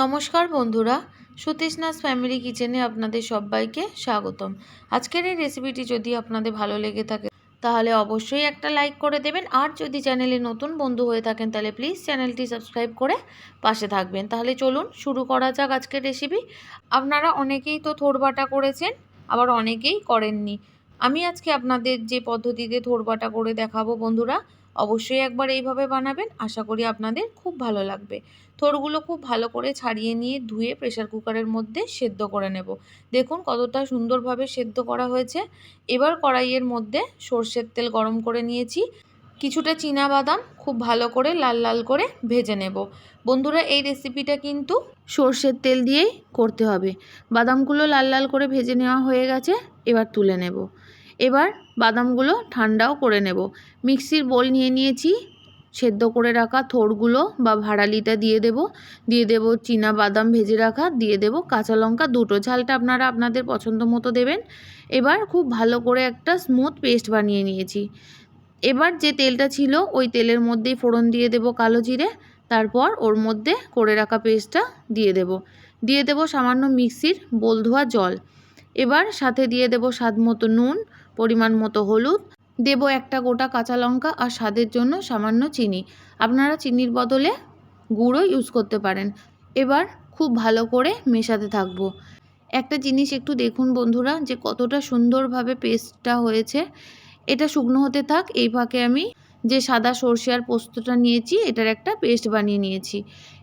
নমস্কার বন্ধুরা সতীশনাথ ফ্যামিলি কিচেনে আপনাদের সবাইকে স্বাগতম। আজকের এই রেসিপিটি যদি আপনাদের ভালো লেগে থাকে, তাহলে অবশ্যই একটা লাইক করে দেবেন। আর যদি চ্যানেলে নতুন বন্ধু হয়ে থাকেন, তাহলে প্লিজ চ্যানেলটি সাবস্ক্রাইব করে পাশে থাকবেন। তাহলে চলুন শুরু করা যাক আজকের রেসিপি। আপনারা অনেকেই তো থোড়বাটা করেছেন, আবার অনেকেই করেননি। আমি আজকে আপনাদের যে পদ্ধতিতে থোড়বাটা করে দেখাবো বন্ধুরা, অবশ্যই একবার এইভাবে বানাবেন। আশা করি আপনাদের খুব ভালো লাগবে। থোরগুলো খুব ভালো করে ছাড়িয়ে নিয়ে ধুয়ে প্রেশার কুকারের মধ্যে সেদ্ধ করে নেব। দেখুন কতটা সুন্দরভাবে সেদ্ধ করা হয়েছে। এবার কড়াইয়ের মধ্যে সর্ষের তেল গরম করে নিয়েছি। কিছুটা চীনা বাদাম খুব ভালো করে লাল লাল করে ভেজে নেব। বন্ধুরা, এই রেসিপিটা কিন্তু সর্ষের তেল দিয়েই করতে হবে। বাদামগুলো লাল লাল করে ভেজে নেওয়া হয়ে গেছে, এবার তুলে নেব। এবার বাদামগুলো ঠান্ডাও করে নেব। মিক্সির বোল নিয়ে নিয়েছি, সেদ্ধ করে রাখা থোড়গুলো বা ভাড়ালিটা দিয়ে দেব। দিয়ে দেব চীনা বাদাম ভেজে রাখা, দিয়ে দেব কাঁচা লঙ্কা দুটো। ঝালটা আপনারা আপনাদের পছন্দ মতো দেবেন। এবার খুব ভালো করে একটা স্মুথ পেস্ট বানিয়ে নিয়েছি। এবার যে তেলটা ছিল, ওই তেলের মধ্যেই ফোড়ন দিয়ে দেব কালো জিরে। তারপর ওর মধ্যে করে রাখা পেস্টটা দিয়ে দেব। দিয়ে দেব সামান্য মিক্সির বোল ধোয়া জল। এবার সাথে দিয়ে দেব স্বাদ মতো নুন পরিমাণ মতো হলুদ। দেব একটা গোটা কাঁচা লঙ্কা আর স্বাদের জন্য সামান্য চিনি। আপনারা চিনির বদলে গুঁড়ো ইউজ করতে পারেন। এবার খুব ভালো করে মেশাতে থাকব। একটা জিনিস একটু দেখুন বন্ধুরা, যে কতটা সুন্দরভাবে পেস্টটা হয়েছে। এটা শুকনো হতে থাক, এই ফাঁকে আমি যে সাদা সর্ষে আর পোস্তটা নিয়েছি, এটার একটা পেস্ট বানিয়ে নিয়েছি।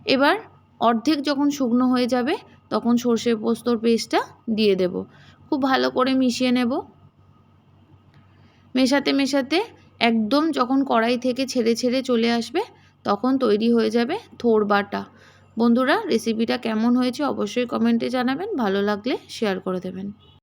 এবার অর্ধেক যখন শুকনো হয়ে যাবে, তখন সর্ষে পোস্তর পেস্টটা দিয়ে দেব। খুব ভালো করে মিশিয়ে নেব। মেশাতে মেশাতে একদম যখন কড়াই থেকে ছেড়ে ছেড়ে চলে আসবে, তখন তৈরি হয়ে যাবে থোরবাটা বন্ধুরা রেসিপিটা কেমন হয়েছে অবশ্যই কমেন্টে জানাবেন, ভালো লাগলে শেয়ার করে দেবেন।